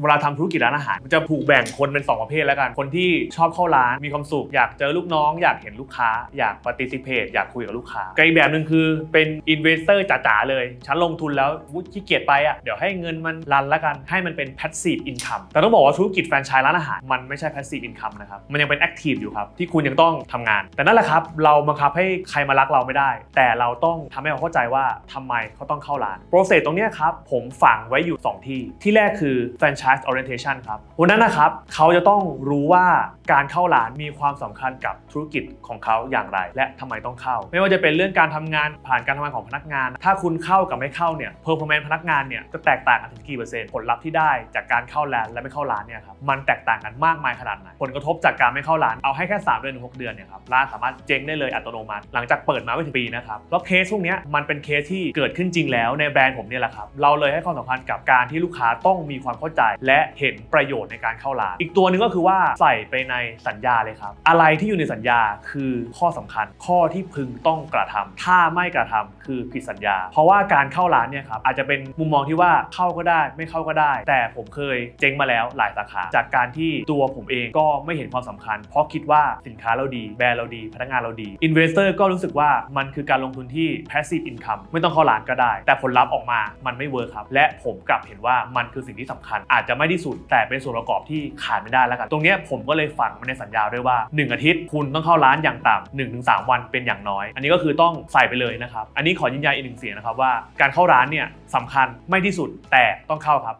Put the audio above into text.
เวลาทำธุรกิจร้านอาหารมันจะถูกแบ่งคนเป็น 2 ประเภทแล้วกัน คนที่ชอบเข้าร้านมีความสุข อยากเจอลูกน้อง อยากเห็นลูกค้า อยาก participate อยากคุยกับลูกค้ากับอีกแบบหนึ่งคือเป็น investor จ๋าๆเลย ฉันลงทุนแล้วอุ๊ยขี้เกียจไปอะเดี๋ยวให้เงินมันรันแล้วกันให้มันเป็น passive income แต่ต้องบอกว่าธุรกิจแฟรนไชส์ร้านอาหารมันไม่ใช่ passive income นะครับมันยังเป็น active อยู่ครับที่คุณยังต้องทำงาน แต่นั่นแหละครับเราบังคับให้ใครมารักเราไม่ได้ แต่เราต้องทำให้เขาเข้าใจว่าทำไมเขาต้องเข้าร้านโปรเซสตรงนี้ครับผมฝังไว้อยู่ 2 ที่ที่แรกคือ franchise orientation ครับวันนั้นนะครับเขาจะต้องรู้ว่าการเข้าร้านมีความสำคัญกับธุรกิจของเขาอย่างไร และทำไมต้องเข้า ไม่ว่าจะเป็นเรื่องการทำงานผ่านการทำงานของพนักงาน ถ้าคุณเข้ากับไม่เข้าเนี่ย performance พนักงานเนี่ยจะแตกต่างกันถึงกี่เปอร์เซ็นต์ผลลัพธ์ที่ได้จากการเข้าร้านและไม่เข้าร้านเนี่ยครับมันแตกต่างกันมากมายขนาดไหนผลกระทบจากการไม่เข้าร้านเอาให้แค่ 3 เดือนถึง6เดือนเนี่ยครับร้านสามารถเจ๊งได้เลยอัตโนมัติ หลังจากเปิดมาไม่ถึงปีนะครับแล้วเคสพวกนี้มันเป็นเคสที่เกิดขึ้นจริงแล้วในแบรนด์ผมเนี่ยแหละครับเราเลยให้ความสำคัญกับการที่ลูกค้าต้องมีความเข้าใจและเห็นประโยชน์ในการเข้าร้าน อีกตัวหนึ่งก็คือว่าใส่ไปในสัญญาเลยครับ อะไรที่อยู่ในสัญญาคือข้อสำคัญ ข้อที่พึงต้องกระทำถ้าไม่กระทำคือผิดสัญญา เพราะว่าการเข้าร้านเนี่ยครับอาจจะเป็นมุมมองที่ว่าเข้าก็ได้ ไม่เข้าก็ได้ แต่ผมเคยเจ๊งมาแล้วหลายสาขา จากการที่ตัวผมเองก็ไม่เห็นความสำคัญ เพราะคิดว่าสินค้าเราดี แบรนด์เราดี พนักงานเราดีอินเวสเตอร์ก็รู้สึกว่ามันคือการลงทุนที่ passive income ไม่ต้องเข้าร้านก็ได้ แต่ผลลัพธ์ออกมามันไม่เวิร์คครับและผมกลับเห็นว่ามันคือสิ่งที่สำคัญอาจจะไม่ที่สุด แต่เป็นส่วนประกอบที่ขาดไม่ได้แล้วกัน ตรงนี้ผมก็เลยฝังมาในสัญญาด้วยว่า 1 อาทิตย์คุณต้องเข้าร้านอย่างต่ำ1-3ถึง3วันเป็นอย่างน้อย อันนี้ก็คือต้องใส่ไปเลยนะครับ อันนี้ขอยืนยันอีกหนึ่งเสียงนะครับว่าการเข้าร้านเนี่ยสำคัญไม่ที่สุดแต่ต้องเข้าครับ